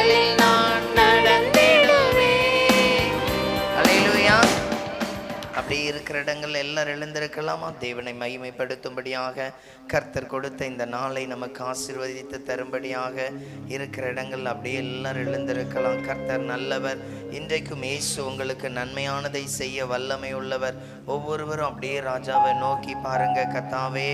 வழிகளில் நான் நடந்திடுவேன். அப்படி இருக்கிற இடங்கள் எல்லாரும் எழுந்திருக்கலாமா? தேவனை மகிமைப்படுத்தும்படியாக கர்த்தர் கொடுத்த இந்த நாளை நமக்கு ஆசீர்வதித்து தரும்படியாக இருக்கிற இடங்கள் அப்படியே எல்லாரும் எழுந்திருக்கலாம். கர்த்தர் நல்லவர். இன்றைக்கும் இயேசு உங்களுக்கு நன்மையானதை செய்ய வல்லமை உள்ளவர். ஒவ்வொருவரும் அப்படியே ராஜாவை நோக்கி பாருங்க கத்தாவே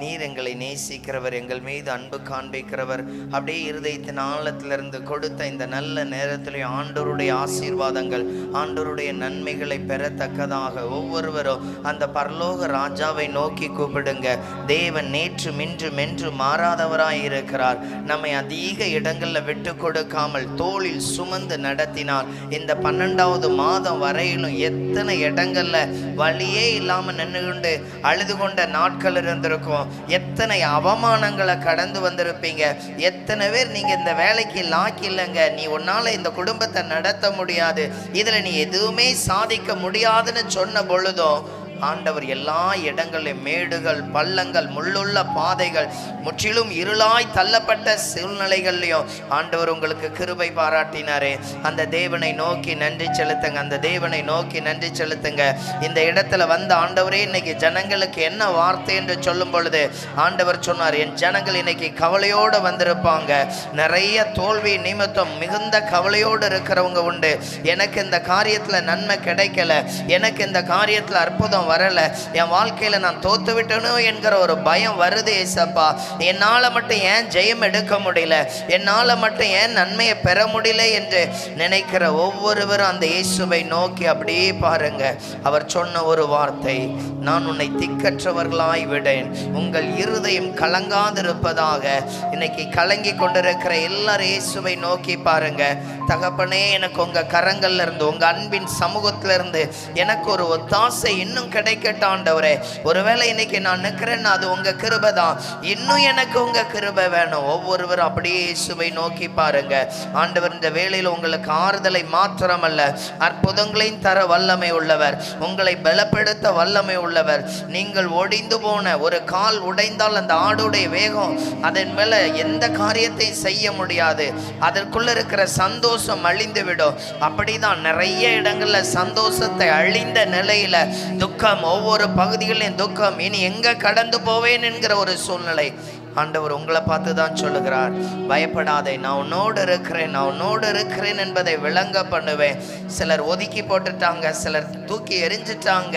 நீர் எங்களை நேசிக்கிறவர் எங்கள் மீது அன்பு காண்பிக்கிறவர். அப்படியே இருதயத்தின் ஆழத்திலிருந்து கொடுத்த இந்த நல்ல நேரத்திலே ஆண்டோருடைய ஆசீர்வாதங்கள் ஆண்டோருடைய நன்மைகளை பெறத்தக்கதாக ஒவ்வொருவரும் அந்த பரலோக ராஜாவை நோக்கி கூப்பிடுங்க. தேவன் நேற்று மின்று மென்று மாறாதவராய் இருக்கிறார் நம்மை அதிக இடங்களில் விட்டு கொடுக்காமல் தோளில் சுமந்து நடத்தினார். இந்த பன்னெண்டாவது மாதம் வரையிலும் எத்தனை இடங்களில் வழியே இல்லாமல் நின்று கொண்டு அழுது கொண்ட நாட்கள் இருந்திருக்கும். எத்தனை அவமானங்களை கடந்து வந்திருப்பீங்க? எத்தனை பேர் நீங்க இந்த வேலைக்கு லாக் இல்லைங்க. நீ உன்னால இந்த குடும்பத்தை நடத்த முடியாது. இதுல நீ எதுவுமே சாதிக்க முடியாதுன்னு சொன்ன பொழுதும் ஆண்டவர் எல்லா இடங்களிலும் மேடுகள் பள்ளங்கள் முள்ளுள்ள பாதைகள் முற்றிலும் இருளாய் தள்ளப்பட்ட சூழ்நிலைகள்லையும் ஆண்டவர் உங்களுக்கு கிருபை பாராட்டினாரே. அந்த தேவனை நோக்கி நன்றி செலுத்துங்க. அந்த தேவனை நோக்கி நன்றி செலுத்துங்க. இந்த இடத்துல வந்த ஆண்டவரே இன்னைக்கு ஜனங்களுக்கு என்ன வார்த்தை என்று சொல்லும் பொழுது ஆண்டவர் சொன்னார் என் ஜனங்கள் இன்னைக்கு கவலையோடு வந்திருப்பாங்க. நிறைய தோல்வி நிமித்தம் மிகுந்த கவலையோடு இருக்கிறவங்க உண்டு. எனக்கு இந்த காரியத்தில் நன்மை கிடைக்கல. எனக்கு இந்த காரியத்தில் அற்புதம் வரலை. என் வாழ்க்கையில் நான் தோத்து விட்டனோ என்கிற ஒரு பயம் வருது ஏசப்பா. என்னால் மட்டும் ஏன் ஜெயம் எடுக்க முடியல? என்னால் மட்டும் ஏன் நன்மையை பெற முடியல என்று நினைக்கிற ஒவ்வொருவரும் அந்த இயேசுவை நோக்கி அப்படியே பாருங்க. அவர் சொன்ன ஒரு வார்த்தை நான் உன்னை திக்கற்றவர்களாய் விடேன். உங்கள் இருதயம் கலங்காதிருப்பதாக. இன்னைக்கு கலங்கி கொண்டிருக்கிற எல்லாரும் இயேசுவை நோக்கி பாருங்க. தகப்பனே எனக்கு உங்கள் கரங்கள்ல இருந்து உங்கள் அன்பின் சமூகத்திலிருந்து எனக்கு ஒரு ஒத்தாசை இன்னும் கிடைக்கட்டாண்டவரே ஒருவேளை இன்னைக்கு நான் நிற்கிறேன்னா அது உங்கள் கிருபை தான் இன்னும் எனக்கு உங்கள் கிருபை வேணும். ஒவ்வொருவரும் அப்படியே இயேசுவை நோக்கி பாருங்க. ஆண்டவர் இந்த வேளையில் உங்களுக்கு ஆறுதலை மாத்திரமல்ல. அற்புதங்களையும் தர வல்லமை உள்ளவர். உங்களை பலப்படுத்த வல்லமை உள்ளவர். நீங்கள் ஒடிந்து போன ஒரு கால் உடைந்தால் அந்த ஆடுடைய வேகம் அதன் மேல எந்த காரியத்தையும் செய்ய முடியாது. அதற்குள்ள இருக்கிற சந்தோஷம் அழிந்து விடும் அப்படிதான் நிறைய இடங்களில் சந்தோஷத்தை அழிந்த நிலையில துக்கம் ஒவ்வொரு பகுதிகளிலும் துக்கம். இனி எங்க கடந்து போவேன் என்கிற ஒரு சூழ்நிலை. ஆண்டவர் உங்களை பார்த்து தான் சொல்லுகிறார். பயப்படாதே நான் உன்னோடு இருக்கிறேன் நான் உன்னோடு இருக்கிறேன் என்பதை விளங்க பண்ணுவேன். சிலர் ஒதுக்கி போட்டுட்டாங்க சிலர் தூக்கி எரிஞ்சிட்டாங்க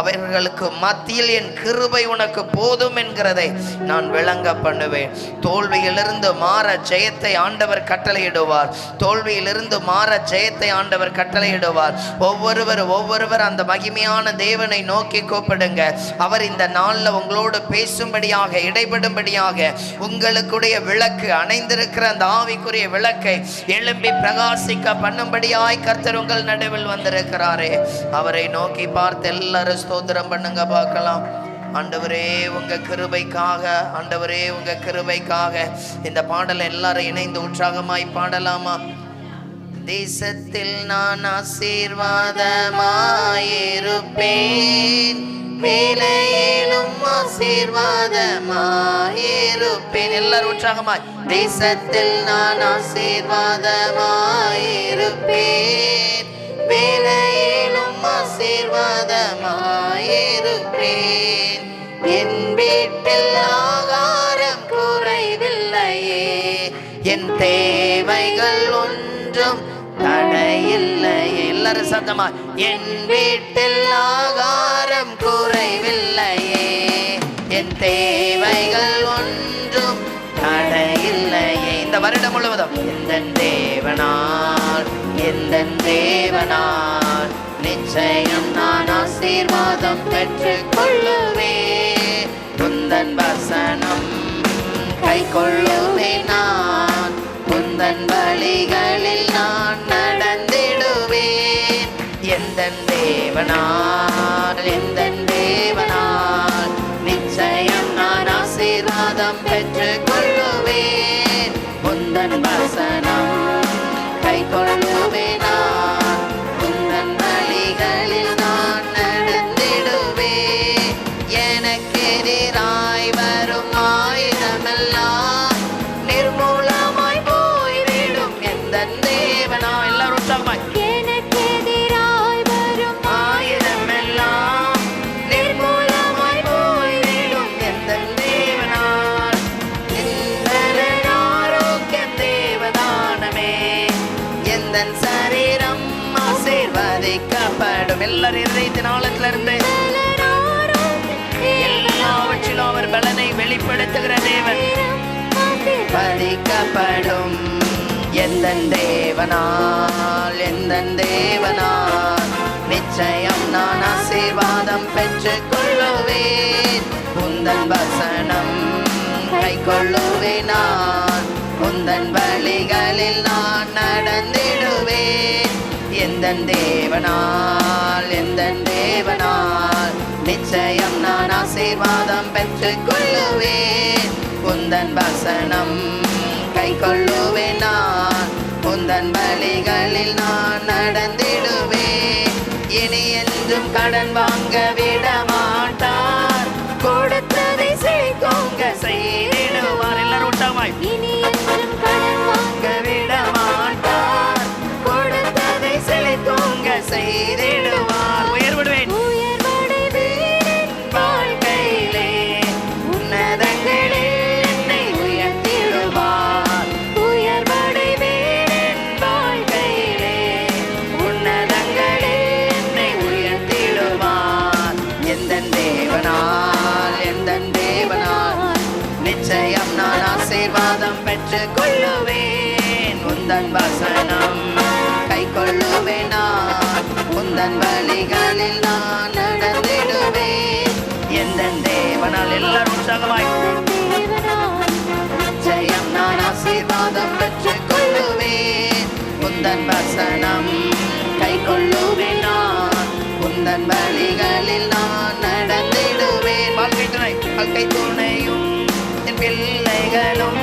அவர்களுக்கு மத்தியில் என் கிருபை உனக்கு போதும் என்கிறதை நான் விளங்க பண்ணுவேன். தோல்வியிலிருந்து மாற ஜெயத்தை ஆண்டவர் கட்டளையிடுவார். தோல்வியிலிருந்து மாற ஜெயத்தை ஆண்டவர் கட்டளையிடுவார். ஒவ்வொருவர் ஒவ்வொருவர் அந்த மகிமையான தேவனை நோக்கி கூப்பிடுங்க. அவர் இந்த நாளில் உங்களோடு பேசும்படியாக இடைபடும்படியாக உங்களுக்குடைய விளக்கு அணைந்திருக்கிற அந்த ஆவிக்குரிய விளக்கை எழும்பி பிரகாசிக்க பண்ணும்படியாய் கர்த்தர் உங்கள் நடுவில் வந்திருக்கிறாரே. அவரை நோக்கி பார்த்து எல்லாரும் ஸ்தோத்திரம் பண்ணுங்க பார்க்கலாம். ஆண்டவரே உங்க கிருபைக்காக ஆண்டவரே உங்க கிருபைக்காக. இந்த பாடலை எல்லாரும் இணைந்து உற்சாகமாய் பாடலாமா? தேசத்தில் நான் ஆசீர்வாதமாயிருப்பேன். மேலையிலும் ஆசீர்வாதமாயிருப்பேன். எல்லாரும் உற்சாகமாய். தேசத்தில் நான் ஆசீர்வாதமாயிருப்பேன். மேலையிலும் ஆசீர்வாதமாயிருப்பேன். என் வீட்டில் ஆகாரம் குறைவில்லையே. என் தேவைகள் ஒன்றும் தடையில்லை. எல்லாரும் சத்தமா என் வீட்டில் ஆகாரம் குறைவில்லையே என் தேவைகள் ஒன்றும் தடையில்லையே. இந்த வருடம் முழுவதும் எந்த தேவனால் எந்த தேவனால் நிச்சயம் நான் ஆசீர்வாதம் பெற்றுக் கொள்ளுவே குந்தன் வசனம் கை கொள்ளுவேன் ஆசீர்வதிக்கப்படும் எல்லாரும் இதயத்தின் இருந்து எல்லாவற்றிலும் அவர் பலனை வெளிப்படுத்துகிற தேவன். பதிக்கப்படும் எந்த தேவனால் எந்த தேவனால்? நிச்சயம் நான் ஆசீர்வாதம் பெற்றுக் கொள்ளுவேன் உந்தன் வசனம் கை கொள்ளுவேன் நான். உந்தன் எந்தன் தேவனால் எந்தன் தேவனால்? நிச்சயம் நான் ஆசீர்வாதம் பெற்றுக் கொள்ளுவேன். உந்தன் வசனம் கை கொள்ளுவேன் நான். உந்தன் வழிகளில் நான் நடந்திடுவேன். இனி என்றும் கடன் வாங்க விட மாட்டார். கொடுத்ததை செய்தோங்க செய்திடுவார். எல்லாரும் உற்சாகமாய் இனி ஆசீர்வாதம் பெற்றுக் கொள்ளுவேன். உந்தன் வசனம் கை கொள்ளுவேன் உந்தன் வழிகளில் நான் நடந்திடுவேன். எந்த தேவனால் எல்லாரும் உற்சாகமாய். தேவனாய் ஜெயம் நான் ஆசீர்வாதம் பெற்றுக் கொள்ளுவேன் உந்தன் வசனம் கை கொள்ளுவேன் நான். உந்தன் வழிகளில் நான் நடந்திடுவேன். வாழ்க்கை துணை வாழ்க்கை துணையும் என் பிள்ளைகளும்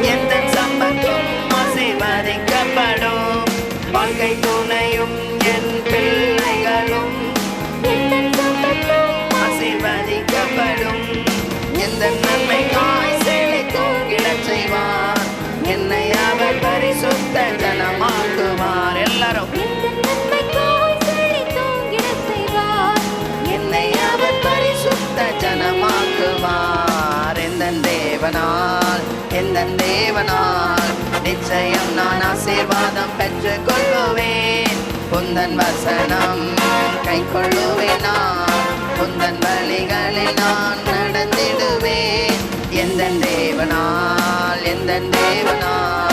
எந்த சம்பத்தும் ஆசீர்வதிக்கப்படும். வாழ்க்கை துணையும் பரிசுத்த ஜனமாக்குவார் எல்லாரும் என்னை அவர் பரிசுத்த ஜனமாக்குவார். தேவனால் எந்த தேவனால் நிச்சயம் நான் ஆசீர்வாதம் பெற்றுக் கொள்ளுவேன் உந்தன் வசனம் கை கொள்ளுவேன் நான். உந்தன் வழிகளில் நான் நடந்திடுவேன். எந்த தேவனால் எந்த தேவனால்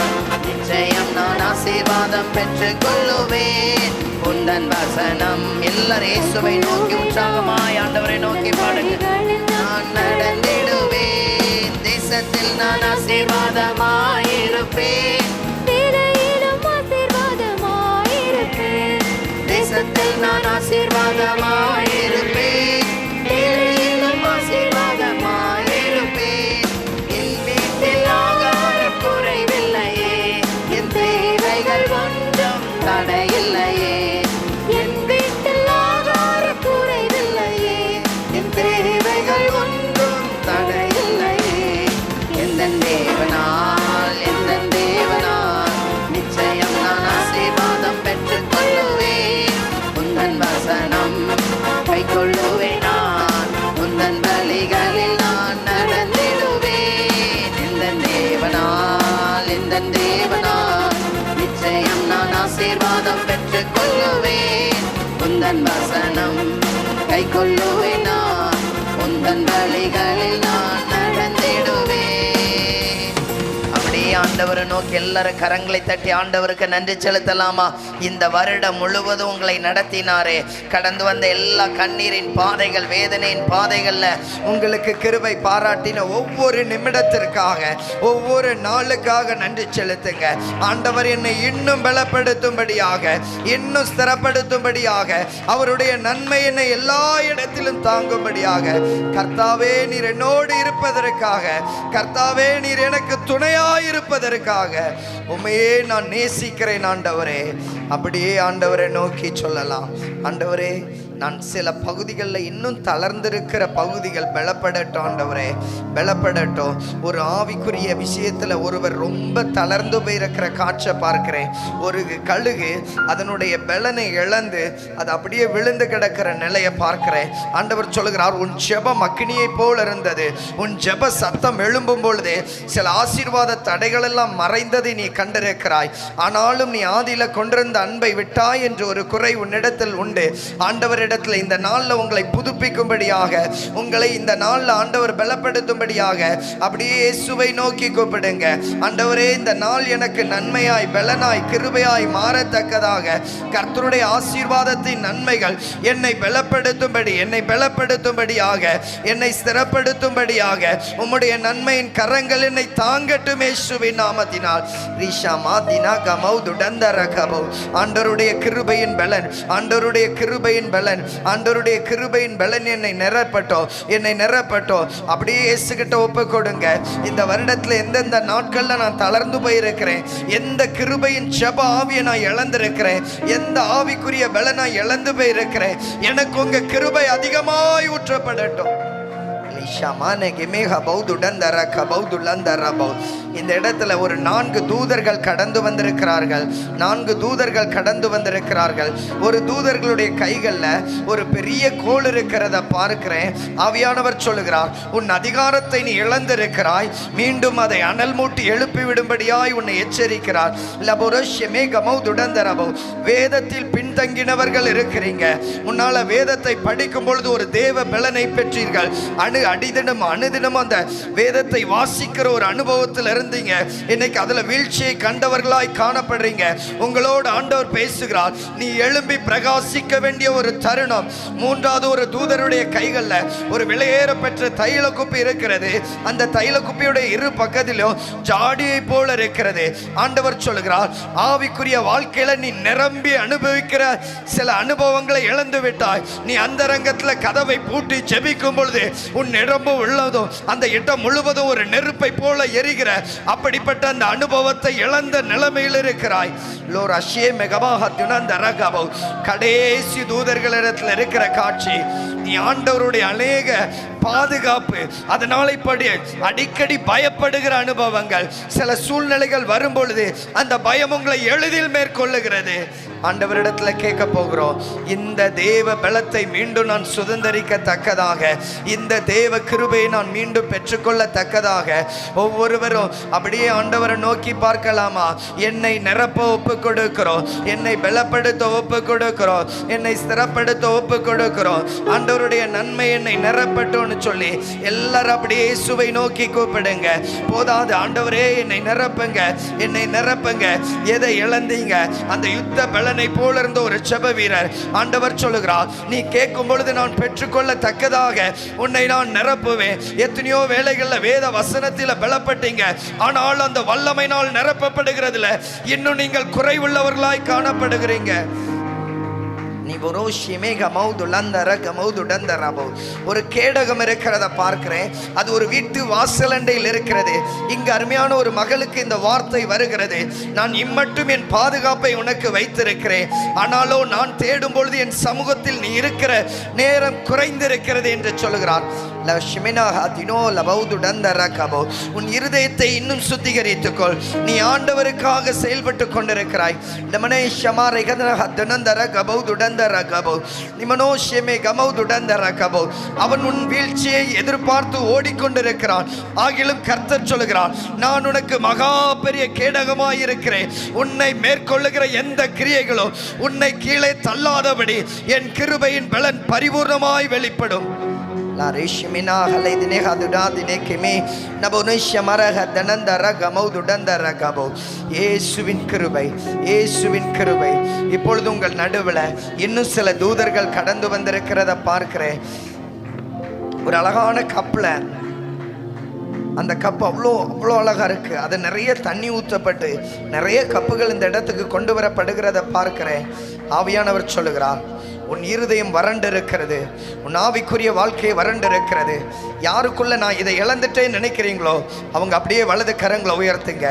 நிச்சயம் நான் ஆசீர்வாதம் பெற்றுக் கொள்ளுவேன் உந்தன் வசனம் எல்லாரும் இயேசுவை நோக்கி உற்சாகமாய் ஆண்டவரை நோக்கி பாடுங்க நான் நடந்திடுவேன். தேசத்தில் நான் ஆசீர்வாதமாயிருப்பேன். தேசத்தில் நான் ஆசீர்வாதமாயிருப்பேன் உந்தன் வசனம். கை கொள்ளுவினா உந்தன் வழிகளில் நான் ஆண்டவரை நோக்கி எல்லாரும் கரங்களை தட்டி ஆண்டவருக்கு நன்றி செலுத்தலாமா? இந்த வருடம் முழுவதும் உங்களை நடத்தினாரே. கடந்து வந்த எல்லா கண்ணீரின் பாதைகள் வேதனையின் பாதைகள்ல உங்களுக்கு கிருபை பாராட்டின ஒவ்வொரு நிமிடத்திற்காக ஒவ்வொரு நாளுக்காக நன்றி செலுத்துங்க. ஆண்டவர் என்னை இன்னும் பலப்படுத்தும்படியாக இன்னும் ஸ்திரப்படுத்தும்படியாக அவருடைய நன்மை என்னை எல்லா இடத்திலும் தாங்கும்படியாக கர்த்தாவே நீர் என்னோடு இருப்பதற்காக கர்த்தாவே நீர் எனக்கு துணையாயிருப்பதற்காக உண்மையே நான் நேசிக்கிறேன் ஆண்டவரே. அப்படியே ஆண்டவரை நோக்கி சொல்லலாம். ஆண்டவரே நான் சில பகுதிகளில் இன்னும் தளர்ந்திருக்கிற பகுதிகள். பலப்படட்டும் ஆண்டவரே. பலப்படட்டும். ஒரு ஆவிக்குரிய விஷயத்தில் ஒருவர் ரொம்ப தளர்ந்து போயிருக்கிற காட்சை பார்க்கிறேன். ஒரு கழுகு அதனுடைய பலனை இழந்து அது அப்படியே விழுந்து கிடக்கிற நிலையை பார்க்கிறேன். ஆண்டவர் சொல்லுகிறார் உன் ஜெபம் அக்னியை போல் இருந்தது. உன் ஜெப சத்தம் எழும்பும் பொழுது சில ஆசீர்வாத தடைகள் எல்லாம் மறைந்ததை நீ கண்டிருக்கிறாய். ஆனாலும் நீ ஆதியில கொண்டிருந்த அன்பை விட்டாய் என்று ஒரு குறை உன்னிடத்தில் உண்டு. ஆண்டவரிடத்தில் இந்த நாளில் உங்களை புதுப்பிக்கும்படியாக உங்களை இந்த நாளில் ஆண்டவர் பலப்படுத்தும்படியாக அப்படியே இயேசுவை நோக்கி கூப்பிடுங்க. ஆண்டவரே இந்த நாள் எனக்கு நன்மையாய் பலனாய் கிருபையாய் மாறத்தக்கதாக. கர்த்தருடைய ஆசீர்வாதத்தின் நன்மைகள் என்னை பலப்படுத்தும்படி என்னை பலப்படுத்தும்படியாக என்னை ஸ்திரப்படுத்தும்படியாக உம்முடைய நன்மையின் கரங்கள் என்னை தாங்கட்டும் இயேசுவின் நாமத்தினால். ரீஷா மாத்தினா கமௌ துடந்தர கமௌ ஆண்டருடைய கிருபையின் பலன் ஆண்டருடைய கிருபையின் பலன். ஆண்டவருடைய கிருபையின் பலன் என்னை நிரப்பட்டோ என்னை நிரப்பட்டோ. அப்படியே இயேசுகிட்ட ஒப்பு கொடுங்க இந்த வருடத்துல எந்தெந்த நாட்கள்ல நான் தளர்ந்து போயிருக்கிறேன் எந்த கிருபையின் செப ஆவியை நான் இழந்திருக்கிறேன் எந்த ஆவிக்குரிய பலனை நான் இழந்து போயிருக்கிறேன் எனக்கு உங்க கிருபை அதிகமாய் ஊற்றப்படட்டும். லிஷாமானே க பௌதுடந்தர கபௌதுலந்தர பௌ இந்த இடத்துல ஒரு நான்கு தூதர்கள் கடந்து வந்திருக்கிறார்கள். நான்கு தூதர்கள் கடந்து வந்திருக்கிறார்கள். ஒரு தூதர்களுடைய கைகளில் ஒரு பெரிய கோல் இருக்கிறத பார்க்கிறேன். ஆவியானவர் சொல்லுகிறார் உன் அதிகாரத்தை நீ இழந்திருக்கிறாய். மீண்டும் அதை அனல் மூட்டி எழுப்பி விடும்படியாய் உன்னை எச்சரிக்கிறார். லபுரஷ்யமே கமௌதுடந்தரபோ வேதத்தில் பின்தங்கினவர்கள் இருக்கிறீங்க. உன்னால வேதத்தை படிக்கும் பொழுது ஒரு தேவ பலனை பெற்றீர்கள். அணு அடிதினம் அணுதினம் அந்த வேதத்தை வாசிக்கிற ஒரு அனுபவத்தில் இருந்தீங்க இன்னைக்கு அதுல வீழ்ச்சியை கண்டவர்களாய் காணப்படுறீங்க. உங்களோடு ஆண்டவர் பேசுகிறார். நீ எழும்பி பிரகாசிக்க வேண்டிய ஒரு தருணம். மூன்றாவது ஒரு தூதருடைய கைகள்ல ஒரு விலையேற பெற்ற தைல குப்பி இருக்கிறது. அந்த தைல குப்பியுடைய இரு பக்கத்திலும் ஜாடியை போல இருக்கிறது. ஆண்டவர் சொல்லுகிறார் ஆவிக்குரிய வாழ்க்கையில நீ நிரம்பி அனுபவிக்கிற சில அனுபவங்களை இழந்து விட்டாய் நீ அந்த ரங்கத்துல கதவை பூட்டி ஜெபிக்கும் பொழுது உன் நிரம்பு உள்ளதும் அந்த இடம் முழுவதும் ஒரு நெருப்பை போல எரிகிற அப்படிப்பட்ட அந்த அனுபவத்தை இழந்த நிலைமையில் இருக்கிறாய். லோர் அஷே மெகபாக அந்த ரகபோ கடைசி தூதர்களிடத்தில் இருக்கிற காட்சி நீ ஆண்டவருடைய அநேக பாதுகாப்பு அதனால இப்படி அடிக்கடி பயப்படுகிற அனுபவங்கள் சில சூழ்நிலைகள் வரும் பொழுது அந்த பயம் உங்களை எளிதில் மேற்கொள்ளுகிறது. ஆண்டவரிடத்துல கேட்க போகிறோம் இந்த தேவ பலத்தை மீண்டும் நான் சுதந்திரிக்கத்தக்கதாக இந்த தேவ கிருபையை நான் மீண்டும் பெற்றுக்கொள்ளத்தக்கதாக. ஒவ்வொருவரும் அப்படியே ஆண்டவரை நோக்கி பார்க்கலாமா? என்னை நிரப்ப ஒப்பு கொடுக்கிறோம் என்னை பலப்படுத்த ஒப்பு கொடுக்கிறோம் என்னை ஸ்திரப்படுத்த ஒப்பு கொடுக்கிறோம் ஆண்டவருடைய நன்மை என்னை நிரப்பட்டும்னு சொல்லி எல்லாரும் அப்படியே சுவை நோக்கி கூப்பிடுங்க. போதாது ஆண்டவரே என்னை நிரப்புங்க. என்னை நிரப்புங்க. எதை இழந்தீங்க? அந்த யுத்த பலனை போல இருந்த ஒரு செப வீரர் ஆண்டவர் சொல்லுகிறார் நீ கேட்கும் பொழுது நான் பெற்றுக்கொள்ளத்தக்கதாக உன்னை நான் நிரப்புவேன். எத்தனையோ வேலைகளில் வேத வசனத்தில் பலப்பட்டீங்க. ஆனால் அந்த வல்லமையினால் நிரப்பப்படுகிறதுல இன்னும் நீங்கள் குறைவுள்ளவர்களாய் காணப்படுகிறீங்க. நீ ஒரோஷியமே மௌது லந்தர கமௌது டந்தரபோ. ஒரு கேடகம் இருக்கிறத பார்க்கிறேன். அது ஒரு வீட்டு வாசலண்டையில் இருக்கிறது. இங்கு அருமையான ஒரு மகளுக்கு இந்த வார்த்தை வருகிறது. நான் இம்மட்டும் என் பாதுகாப்பை உனக்கு வைத்திருக்கிறேன். ஆனாலோ நான் தேடும் பொழுது என் சமூகத்தில் நீ இருக்கிற நேரம் குறைந்திருக்கிறது என்று சொல்கிறார். தினோ உன் இருதயத்தை இன்னும் சுத்திகரித்துக்கொள். நீ ஆண்டவருக்காக செயல்பட்டு கொண்டிருக்கிறாய். நமனே ஷமாரை கதனஹ துனந்தர கபௌ நிமனோ ஷெமே கமௌ கபௌ அவன் உன் வீழ்ச்சியை எதிர்பார்த்து ஓடிக்கொண்டிருக்கிறான். ஆகிலும் கர்த்தர் சொல்லுகிறான் நான் உனக்கு மகா பெரிய கேடகமாய் இருக்கிறேன் உன்னை மேற்கொள்ளுகிற எந்த கிரியைகளோ உன்னை கீழே தள்ளாதபடி என் கிருபையின் பலன் பரிபூர்ணமாய் வெளிப்படும். La reshimina halaidine haduda dine kemi. Nabonisha maraha danandara gamau dudandara gabo இயேசுவின் கிருபை இயேசுவின் கிருபை இப்பொழுது உங்கள் நடுவில் இன்னும் சில தூதர்கள் கடந்து வந்திருக்கிறத பார்க்கிறேன் ஒரு அழகான கப்பில் அந்த கப் அவ்வளோ அவ்வளோ அழகாக இருக்குது அது நிறைய தண்ணி ஊற்றப்பட்டு நிறைய கப்புகள் இந்த இடத்துக்கு கொண்டு வரப்படுகிறத பார்க்கிறேன் ஆவியானவர் சொல்லுகிறார் உன் இருதயம் வறண்டு இருக்கிறது உன் ஆவிக்குரிய வாழ்க்கையை வறண்டு இருக்கிறது யாருக்குள்ள நான் இதை இழந்துட்டேன்னு நினைக்கிறீங்களோ அவங்க அப்படியே வலது கரங்களை உயர்த்துங்க.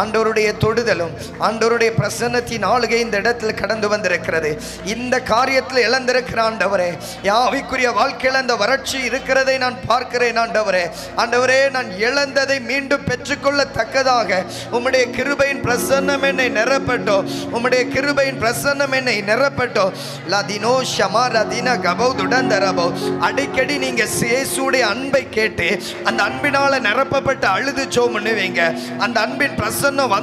ஆண்டோருடைய தொடுதலும் ஆண்டோருடைய பிரசன்னத்தின் ஆளுகை இந்த இடத்துல கடந்து வந்திருக்கிறது. இந்த காரியத்தில் இழந்திருக்கிற ஆண்டவரே ஆவிக்குரிய வாழ்க்கையில் அந்த வறட்சி இருக்கிறதை நான் பார்க்கிறேன் ஆண்டவரே. ஆண்டவரே நான் இழந்ததை மீண்டும் பெற்றுக்கொள்ளத்தக்கதாக உம்முடைய கிருபையின் பிரசன்னம் என்னை நிரப்பட்டோ உம்முடைய கிருபையின் பிரசன்னம் என்னை நிரப்பட்டோ லதினோ ஷமா ரதின கபௌ துடந்தரபோ அடிக்கடி நீங்க சேசுடைய அன்பை கேட்டு அந்த அன்பினால நிரப்பப்பட்டு அழுது சோ பண்ணுவீங்க அந்த அன்பின் பிரசன்னம் வந்து